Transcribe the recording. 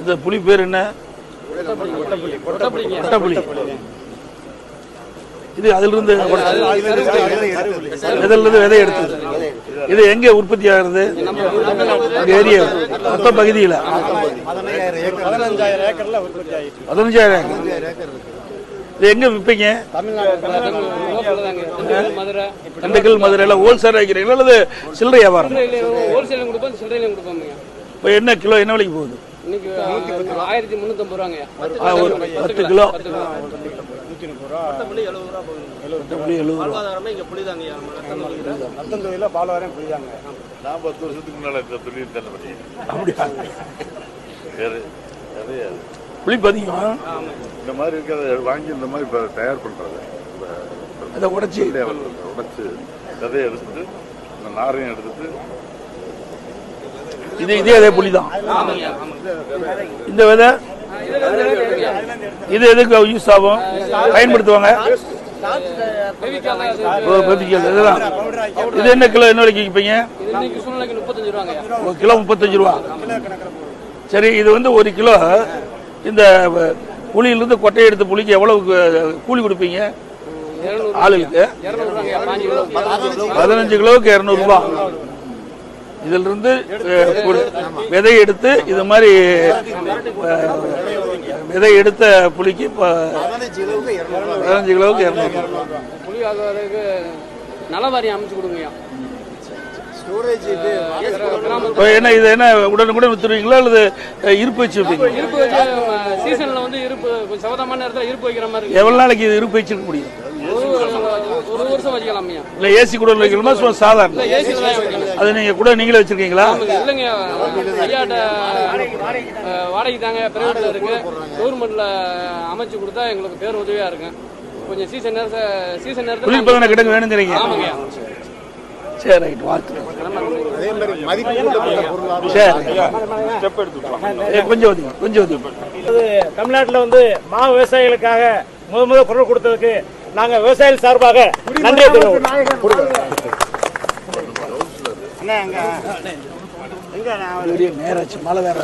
இந்த புளி பேர் என்ன? கொட்டப்புளி இது அதிலிருந்து இதிலிருந்து விதை எடுத்தது. இது எங்க உற்பத்தி ஆகுறது? ஏரியா. மொத்த பகுதியில். பதினஞ்சாயிரம் ஏக்கர். இது எங்க விற்பீங்க? மதுரை திண்டுக்கல் மதுரையில் ஹோல்சேல் வைக்கிறீங்களா அல்லது சில்லறை வியாபாரம்? இப்போ என்ன கிலோ என்ன விலைக்கு போகுது? இன்னைக்கு ஆயிரத்தி முந்நூற்றம்பது ரூபாங்க. ஒரு பத்து கிலோ. நூத்தி முப்பது ரூபா. புளி எழுபது ரூபா ரத்தம் தொழில பாலவாரம் புரியுதாங்க நான் பத்து வருஷத்துக்கு முன்னால இந்த தொழில் தானே பண்ணி அப்படியா? வேறு நிறைய புளி பதிக்கும் இந்த மாதிரி இருக்கிறத வாங்கி இந்த மாதிரி இப்போ தயார் பண்ணுறது அதை உடைச்சி. உடைச்சு விதையை எடுத்துட்டு இந்த நாரையும் எடுத்துட்டு இது இதே அதே புளி தான் இந்த விதை இது எதுக்கு யூஸ் ஆகும்? பயன்படுத்துவாங்க. ஓ, பதிக்கல் இதெல்லாம் இது என்ன கிலோ என்ன விலைக்கு விற்பீங்க? ஒரு கிலோ முப்பத்தஞ்சு ரூபா. சரி இது வந்து ஒரு கிலோ. இந்த புளியிலிருந்து கொட்டையை எடுத்த புளிக்கு எவ்வளவு கூலி கொடுப்பீங்க? ஆளுகளுக்கு இரநூறுவாங்க பதினஞ்சு கிலோவுக்கு இரநூறுபா இதில் இருந்து அஹ், ஒரு விதை எடுத்து இது மாதிரி விதை எடுத்த புளிக்கு இப்போ பதினஞ்சு கிலோவுக்கு இரநூறு. புளி ஆகுறதுக்கு நல வாரியம் அமைச்சு கொடுங்கய்யா என்ன இது என்ன உடனுக்குடன் வித்துருவீங்களா அல்லது இருப்பு வச்சு இருப்பு வச்சு சீசன்ல வந்து இருப்பு சவதமான நேரத்தில் இருப்பு வைக்கிற மாதிரி இருக்கு. எவ்வளோ நாளைக்கு இது இருப்பு வச்சிருக்க முடியும்? ஒரு வருஷம் வச்சுக்கலாமையா இல்லை ஏசி கூட வைக்கணுமா? சும்மா சாதாரண. அது நீங்கள் கூட நீங்களே வச்சிருக்கீங்களா? இல்லைங்க. அஹ், வாடகை தாங்க பிரைவேட்ல இருக்கு. கவர்மெண்ட்ல அமைச்சு கொடுத்தா எங்களுக்கு பேர் உதவியா இருக்கு கொஞ்சம் சீசன் நேரத்தை சீசன் நேரத்தில் குளிர்பதன கிடங்கு வேணுங்கிறீங்க? ஆமாங்கய்யா சரி ரைட் வாழ்த்துக்கள் அதே மாதிரி மதிப்பு கூட்டப்பட்ட பொருளாக சரி. ஸ்டெப் எடுத்து ஏ, கொஞ்சம் கொஞ்சம் தமிழ்நாட்டில் வந்து மா விவசாயிகளுக்காக முத முத குரல் கொடுத்ததுக்கு நாங்க விவசாயிகள் சார்பாக நன்றி நேராச்சு மழை வேற